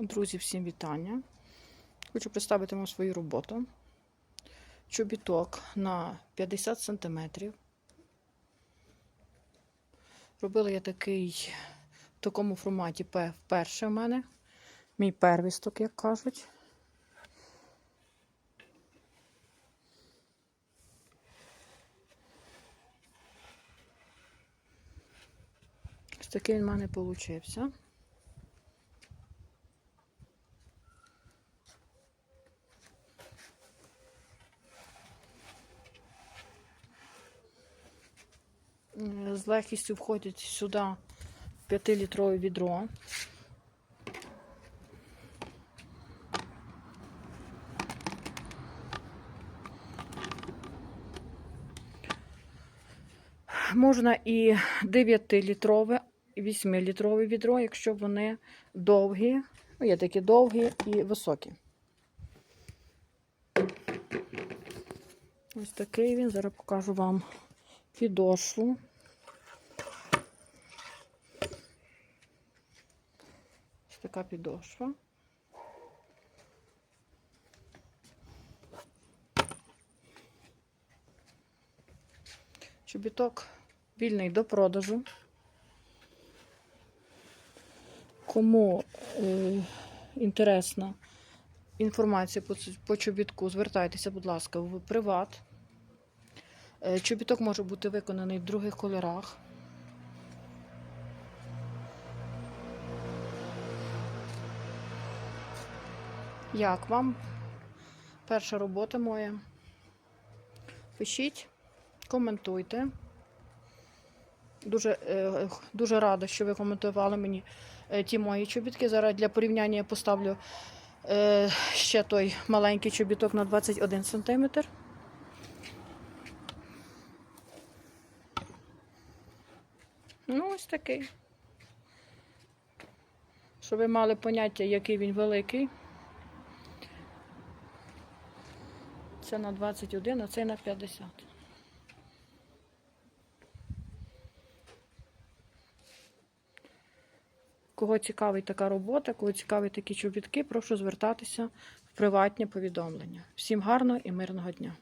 Друзі, всім вітання. Хочу представити вам свою роботу. Чобіток на 50 см. Робила я такий в такому форматі вперше в мене. Мій первісток, як кажуть. Ось такий в мене получився. З легкістю входять сюди 5-літрове відро. Можна і 9-літрове, і 8-літрове відро, якщо вони довгі, ну, є такі довгі і високі. Ось такий він. Зараз покажу вам підошву. Ось така підошва. Чобіток вільний до продажу. Кому е, інтересна інформація по, по чобітку, звертайтеся, будь ласка, в приват. Е, Чобіток може бути виконаний в других кольорах. Як вам? Перша робота моя. Пишіть, коментуйте. Дуже, е, дуже рада, що ви коментували мені е, ті мої чобітки. Зараз для порівняння я поставлю ще той маленький чобіток на 21 см. Ну, ось такий. Щоб ви мали поняття, який він великий. Це на 21, а цей на 50. Кого цікавить така робота, кого цікавить такі чобітки, прошу звертатися в приватні повідомлення. Всім гарного і мирного дня!